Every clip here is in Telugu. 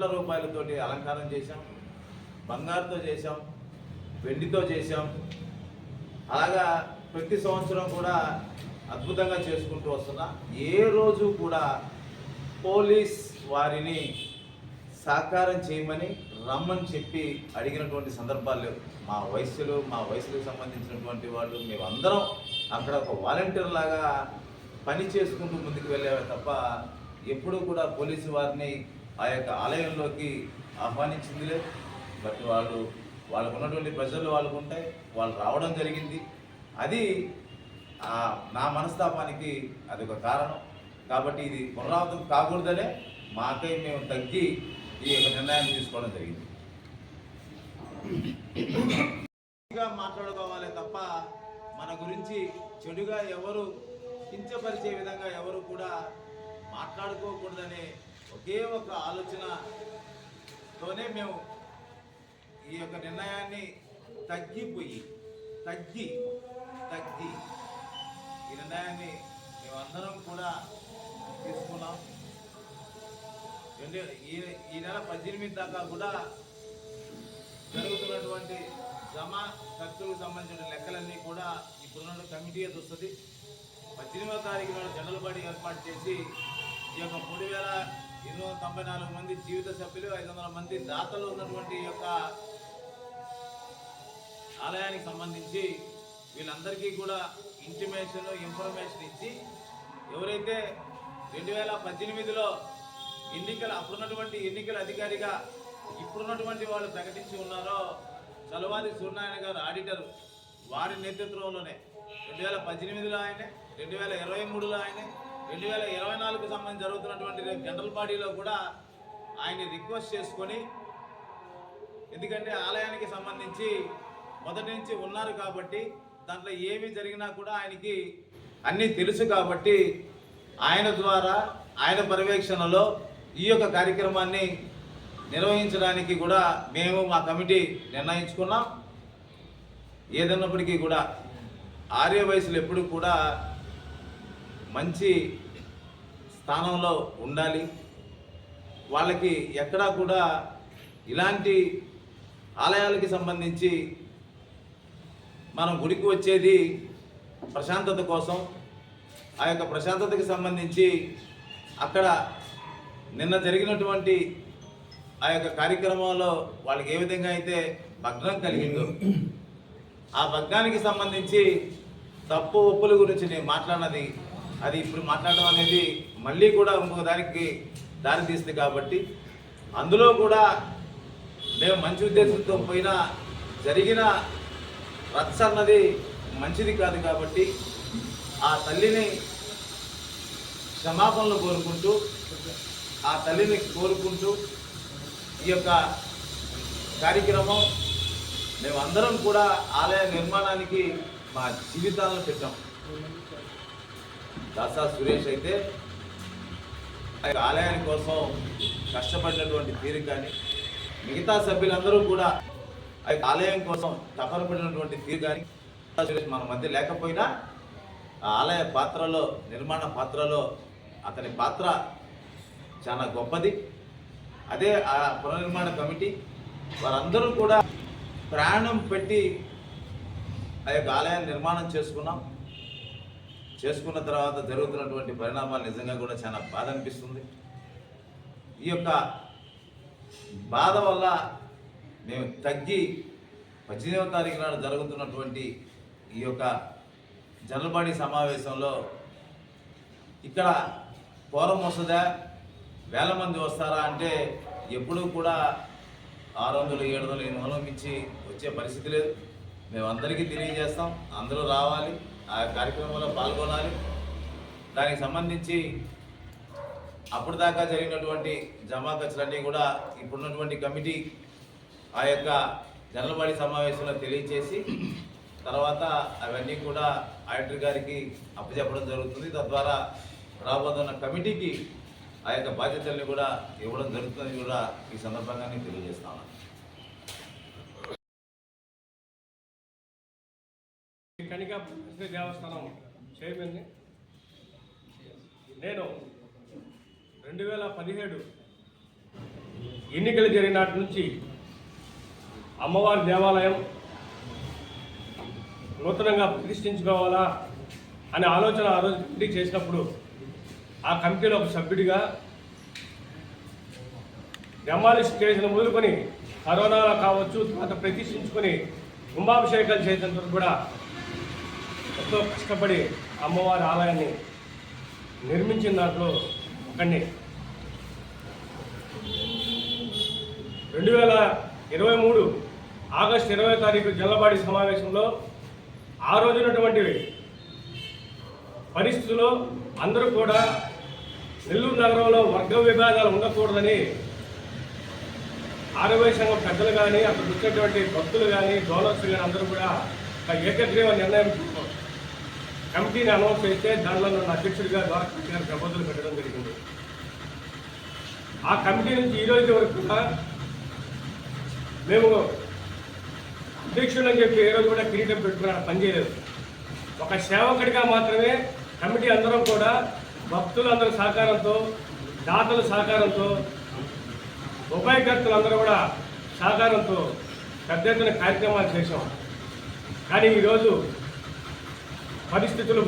కోట్ల రూపాయలతోటి అలంకారం చేశాం. బంగారుతో చేశాం. వెండితో చేశాం. అలాగా ప్రతి సంవత్సరం కూడా అద్భుతంగా చేసుకుంటూ వస్తున్నా. ఏ రోజు కూడా పోలీస్ వారిని సహకారం చేయమని రమ్మని చెప్పి అడిగినటువంటి సందర్భాలు లేవు. మా వయసులు మా వయసులకు సంబంధించినటువంటి వాళ్ళు మేమందరం అక్కడ ఒక వాలంటీర్ లాగా పని చేసుకుంటూ ముందుకు వెళ్ళేవే తప్ప ఎప్పుడూ కూడా పోలీసు వారిని ఆ యొక్క ఆలయంలోకి ఆహ్వానించిందిలే. బట్ వాళ్ళు వాళ్ళకు ఉన్నటువంటి ప్రజలు వాళ్ళకు ఉంటాయి వాళ్ళు రావడం జరిగింది. అది నా మనస్తాపానికి అది ఒక కారణం. కాబట్టి ఇది పునరావృతం కాకూడదనే మాకై మేము తగ్గి ఈ యొక్క నిర్ణయాన్ని తీసుకోవడం జరిగింది. మాట్లాడుకోవాలి తప్ప మన గురించి చెడుగా ఎవరు కించపరిచే విధంగా ఎవరు కూడా మాట్లాడుకోకూడదనే ఒకే ఒక ఆలోచనతోనే మేము ఈ యొక్క నిర్ణయాన్ని తగ్గిపోయి తగ్గి తగ్గి ఈ నిర్ణయాన్ని మేమందరం కూడా తీసుకున్నాం. రెండు ఈ ఈ నెల పద్దెనిమిది దాకా కూడా జరుగుతున్నటువంటి జమ ఖర్చులకు సంబంధించిన లెక్కలన్నీ కూడా ఇప్పుడున్న కమిటీ వస్తుంది పద్దెనిమిదవ తారీఖు నాడు జనరల్ బాడీ ఏర్పాటు చేసి ఈ యొక్క మూడు వేల ఎనిమిది వందల తొంభై నాలుగు మంది జీవిత సభ్యులు ఐదు వందల మంది దాతలు ఉన్నటువంటి యొక్క ఆలయానికి సంబంధించి వీళ్ళందరికీ కూడా ఇంటిమేషన్ ఇన్ఫర్మేషన్ ఇచ్చి ఎవరైతే రెండు వేల పద్దెనిమిదిలో ఎన్నికల అప్పుడున్నటువంటి ఎన్నికల అధికారిగా ఇప్పుడున్నటువంటి వాళ్ళు ప్రకటించి ఉన్నారో చలవాది సూర్యనారాయణ గారు ఆడిటర్ వారి నేతృత్వంలోనే. రెండు వేల పద్దెనిమిదిలో ఆయనే రెండు వేల ఇరవై మూడులో ఆయనే రెండు వేల ఇరవై నాలుగు సంబంధించి జరుగుతున్నటువంటి రేపు జనరల్ బాడీలో కూడా ఆయన్ని రిక్వెస్ట్ చేసుకొని ఎందుకంటే ఆలయానికి సంబంధించి మొదటి నుంచి ఉన్నారు కాబట్టి దాంట్లో ఏమి జరిగినా కూడా ఆయనకి అన్నీ తెలుసు కాబట్టి ఆయన ద్వారా ఆయన పర్యవేక్షణలో ఈ యొక్క కార్యక్రమాన్ని నిర్వహించడానికి కూడా మేము మా కమిటీ నిర్ణయించుకున్నాం. ఏదన్నప్పటికీ కూడా ఆర్య వయసులు ఎప్పుడు కూడా మంచి స్థానంలో ఉండాలి. వాళ్ళకి ఎక్కడా కూడా ఇలాంటి ఆలయాలకి సంబంధించి మనం గుడికి వచ్చేది ప్రశాంతత కోసం. ఆ యొక్క ప్రశాంతతకి సంబంధించి అక్కడ నిన్న జరిగినటువంటి ఆ యొక్క కార్యక్రమంలో వాళ్ళకి ఏ విధంగా అయితే భగ్నం కలిగిందో. ఆ భగ్నానికి సంబంధించి తప్పు ఒప్పుల గురించి నేను మాట్లాడినది అది ఇప్పుడు మాట్లాడడం అనేది మళ్ళీ కూడా ఇంకొక దానికి దారి తీస్తుంది కాబట్టి అందులో కూడా మేము మంచి ఉద్దేశంతో పోయినా జరిగిన రచ్చ అన్నది మంచిది కాదు కాబట్టి ఆ తల్లిని క్షమాపణలు కోరుకుంటూ ఆ తల్లిని కోరుకుంటూ ఈ యొక్క కార్యక్రమం మేమందరం కూడా ఆలయ నిర్మాణానికి మా జీవితాలను పెట్టాం. దసా సురేష్ అయితే ఆ యొక్క ఆలయాని కోసం కష్టపడినటువంటి తీరు కానీ మిగతా సభ్యులందరూ కూడా ఆ యొక్క ఆలయం కోసం తపనపడినటువంటి తీరు కానీ సురేష్ మన మధ్య లేకపోయినా ఆ ఆలయ పాత్రలో నిర్మాణ పాత్రలో అతని పాత్ర చాలా గొప్పది. అదే ఆ పునర్నిర్మాణ కమిటీ వారందరూ కూడా ప్రాణం పెట్టి ఆ యొక్క ఆలయాన్ని నిర్మాణం చేసుకున్నాం. చేసుకున్న తర్వాత జరుగుతున్నటువంటి పరిణామాలు నిజంగా కూడా చాలా బాధ అనిపిస్తుంది. ఈ యొక్క బాధ వల్ల మేము తగ్గి పద్దెనిమిదవ తారీఖు నాడు జరుగుతున్నటువంటి ఈ యొక్క జనరల్ సమావేశంలో ఇక్కడ పూర్వం వస్తుందా? వేల మంది వస్తారా అంటే ఎప్పుడూ కూడా ఆరు వందలు ఏడు వందలు ఎనిమిది వందలు మించి వచ్చే పరిస్థితి లేదు. మేము అందరికీ తెలియజేస్తాం. అందరూ రావాలి. ఆ కార్యక్రమంలో పాల్గొనాలి. దానికి సంబంధించి అప్పుడు దాకా జరిగినటువంటి జమా ఖర్చులన్నీ కూడా ఇప్పుడున్నటువంటి కమిటీ ఆ యొక్క జనరల్ బాడీ సమావేశంలో తెలియజేసి తర్వాత అవన్నీ కూడా ఆడిటర్ గారికి అప్పచెప్పడం జరుగుతుంది. తద్వారా రాబోతున్న కమిటీకి ఆ యొక్క బాధ్యతల్ని కూడా ఇవ్వడం జరుగుతుందని కూడా ఈ సందర్భంగా నేను తెలియజేస్తాను కనికా శ్రీ దేవస్థానం చైర్మన్ని నేను రెండు వేల పదిహేడు ఎన్నికలు జరిగిన నుంచి అమ్మవారి దేవాలయం నూతనంగా ప్రతిష్ఠించుకోవాలా అనే ఆలోచన ఆ రోజు కమిటీ చేసినప్పుడు ఆ కమిటీలో ఒక సభ్యుడిగా డెమాలిష్ చేసిన మొదలుకొని కరోనాలో కావచ్చు తర్వాత ప్రతిష్ఠించుకొని కుంభాభిషేకాలు చేసినందుకు కూడా ఎంతో కష్టపడి అమ్మవారి ఆలయాన్ని నిర్మించిన దాంట్లో ఒకడిని రెండు వేల ఇరవై మూడు ఆగస్టు ఇరవై తారీఖు జల్లబాడి సమావేశంలో ఆ రోజునటువంటి పరిస్థితుల్లో అందరూ కూడా నెల్లూరు నగరంలో వర్గ విభేదాలు ఉండకూడదని ఆరోగ్య సంఘం పెద్దలు కానీ అక్కడ వచ్చేటువంటి భక్తులు కానీ డోనర్స్ కానీ అందరూ కూడా ఒక ఏకగ్రీవ నిర్ణయం కమిటీని అనౌన్స్ చేస్తే దానిలో నన్ను అధ్యక్షుడిగా ద్వారకా గారు ప్రపోజల్ పెట్టడం జరిగింది. ఆ కమిటీ నుంచి ఈరోజు వరకు కూడా మేము అధ్యక్షుడు అని చెప్పి ఏ రోజు కూడా కిరీటం పెట్టుకుని పనిచేయలేదు. ఒక సేవకుడిగా మాత్రమే కమిటీ అందరం కూడా భక్తులందరి సహకారంతో దాతల సహకారంతో ఉభయకర్తలు అందరూ కూడా సహకారంతో పెద్ద ఎత్తున కార్యక్రమాలు చేశాం. కానీ ఈరోజు పరిస్థితులు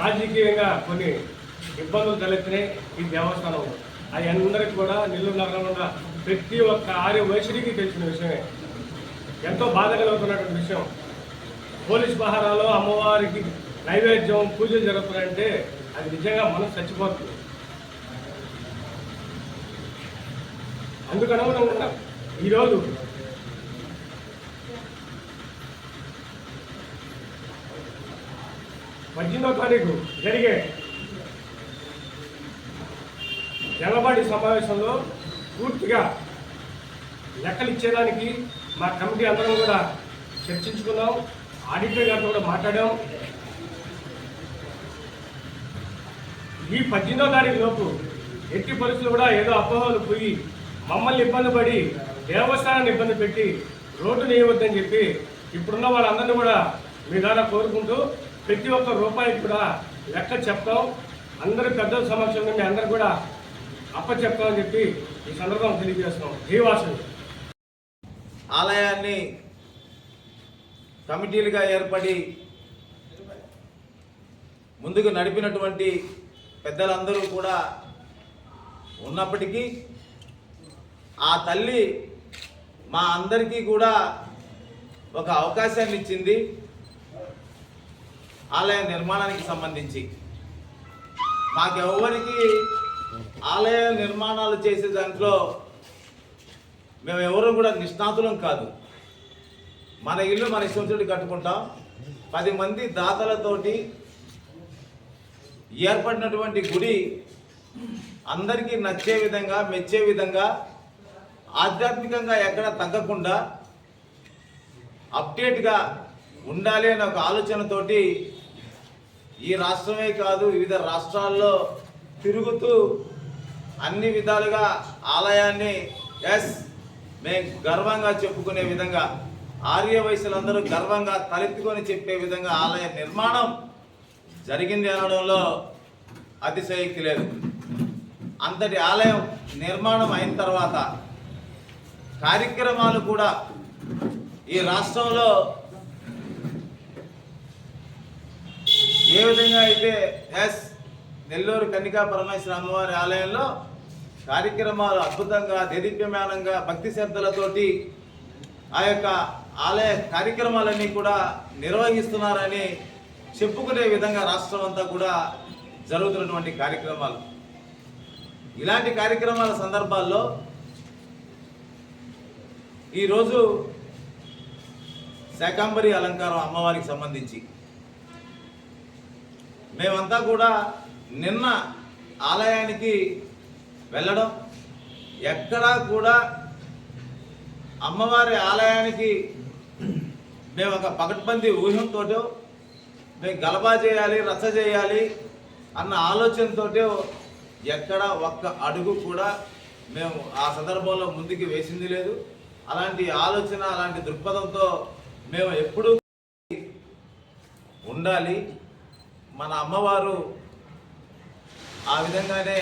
రాజకీయంగా కొన్ని ఇబ్బందులు తలెత్తినాయి ఈ దేవస్థానం అవి అందరికి కూడా నెల్లూరు నగరంలో ఉన్న ప్రతి ఒక్క ఆర్య వైశ్యుడికి తెలిసిన విషయమే. ఎంతో బాధ కలుగుతున్నటువంటి విషయం. పోలీస్ పహారాలో అమ్మవారికి నైవేద్యం పూజలు జరుగుతున్నాయంటే అది నిజంగా మనం చచ్చిపోతుంది. అందుకనుగుణంగా ఈరోజు పద్దెనిమిదో తారీఖు జరిగే జలబాడి సమావేశంలో పూర్తిగా లెక్కలు ఇచ్చేదానికి మా కమిటీ అందరం కూడా చర్చించుకున్నాం. ఆడిటర్ గారితో కూడా మాట్లాడాం. ఈ పద్దెనిమిదో తారీఖు లోపు ఎట్టి పరిస్థితులు కూడా ఏదో అపోహలు పోయి మమ్మల్ని ఇబ్బంది పడి దేవస్థానాన్ని ఇబ్బంది పెట్టి రోడ్డు నేయవద్దని చెప్పి ఇప్పుడున్న వాళ్ళందరినీ కూడా మీ ద్వారా కోరుకుంటూ ప్రతి ఒక్క రూపాయికి కూడా లెక్క చెప్తాం. అందరి పెద్దల సమక్షంలో మీ అందరు కూడా అప్ప చెప్తామని చెప్పి ఈ సందర్భం తెలియజేస్తున్నాం. జీవాసులు ఆలయాన్ని కమిటీలుగా ఏర్పడి ముందుకు నడిపినటువంటి పెద్దలందరూ కూడా ఉన్నప్పటికీ ఆ తల్లి మా అందరికీ కూడా ఒక అవకాశాన్ని ఇచ్చింది. ఆలయ నిర్మాణానికి సంబంధించి. మాకెవ్వరికి ఆలయ నిర్మాణాలు చేసే దాంట్లో మేము ఎవరు కూడా నిష్ణాతులం కాదు. మన ఇల్లు మన ఇష్టంతో కట్టుకుంటాం. పది మంది దాతలతోటి ఏర్పడినటువంటి గుడి అందరికీ నచ్చే విధంగా మెచ్చే విధంగా ఆధ్యాత్మికంగా ఎక్కడ తగ్గకుండా అప్డేట్గా ఉండాలి అనే ఒక ఆలోచనతోటి ఈ రాష్ట్రమే కాదు వివిధ రాష్ట్రాల్లో తిరుగుతూ అన్ని విధాలుగా ఆలయాన్ని ఎస్ మేము గర్వంగా చెప్పుకునే విధంగా ఆర్య వయసులందరూ గర్వంగా తలెత్తుకొని చెప్పే విధంగా ఆలయ నిర్మాణం జరిగింది అనడంలో అతిశయక్తి లేదు. అంతటి ఆలయం నిర్మాణం అయిన తర్వాత కార్యక్రమాలు కూడా ఈ రాష్ట్రంలో ఏ విధంగా అయితే ఎస్ నెల్లూరు కన్నికా పరమేశ్వర అమ్మవారి ఆలయంలో కార్యక్రమాలు అద్భుతంగా దేదీప్యమానంగా భక్తి శ్రద్ధలతోటి ఆ యొక్క ఆలయ కార్యక్రమాలన్నీ కూడా నిర్వహిస్తున్నారని చెప్పుకునే విధంగా రాష్ట్రం అంతా కూడా జరుగుతున్నటువంటి కార్యక్రమాలు. ఇలాంటి కార్యక్రమాల సందర్భాల్లో ఈరోజు శాకాంబరి అలంకారం అమ్మవారికి సంబంధించి మేమంతా కూడా నిన్న ఆలయానికి వెళ్ళడం ఎక్కడా కూడా అమ్మవారి ఆలయానికి మేము ఒక పకడ్బందీ ఊహంతోటో మేము గలబా చేయాలి రచ్చ చేయాలి అన్న ఆలోచనతో ఎక్కడ ఒక్క అడుగు కూడా మేము ఆ సందర్భంలో ముందుకు వేసింది లేదు. అలాంటి ఆలోచన అలాంటి దృక్పథంతో మేము ఎప్పుడూ ఉండాలి. మన అమ్మవారు ఆ విధంగానే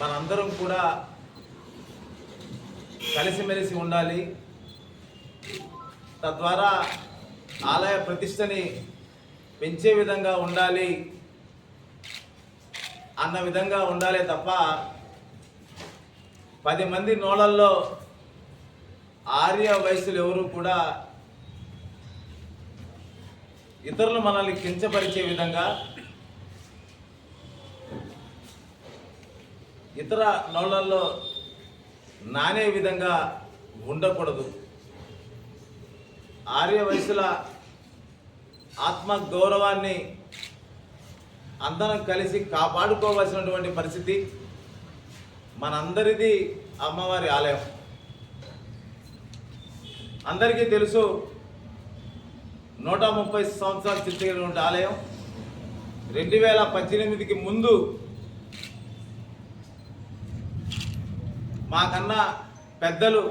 మనందరం కూడా కలిసిమెలిసి ఉండాలి. తద్వారా ఆలయ ప్రతిష్టని పెంచే విధంగా ఉండాలి అన్న విధంగా ఉండాలి తప్ప పది మంది నోళ్ళల్లో ఆర్య వయసులు ఎవరు కూడా ఇతరులు మనల్ని కించపరిచే విధంగా ఇతర నోళ్ళల్లో నానే విధంగా ఉండకూడదు. ఆర్య వయసుల ఆత్మ గౌరవాన్ని అందరం కలిసి కాపాడుకోవాల్సినటువంటి పరిస్థితి మనందరిది అమ్మవారి ఆలయం. అందరికీ తెలుసు నూట ముప్పై సంవత్సరాలు చిత్తగినటువంటి ఆలయం రెండు వేల పద్దెనిమిదికి ముందు మాకన్నా పెద్దలు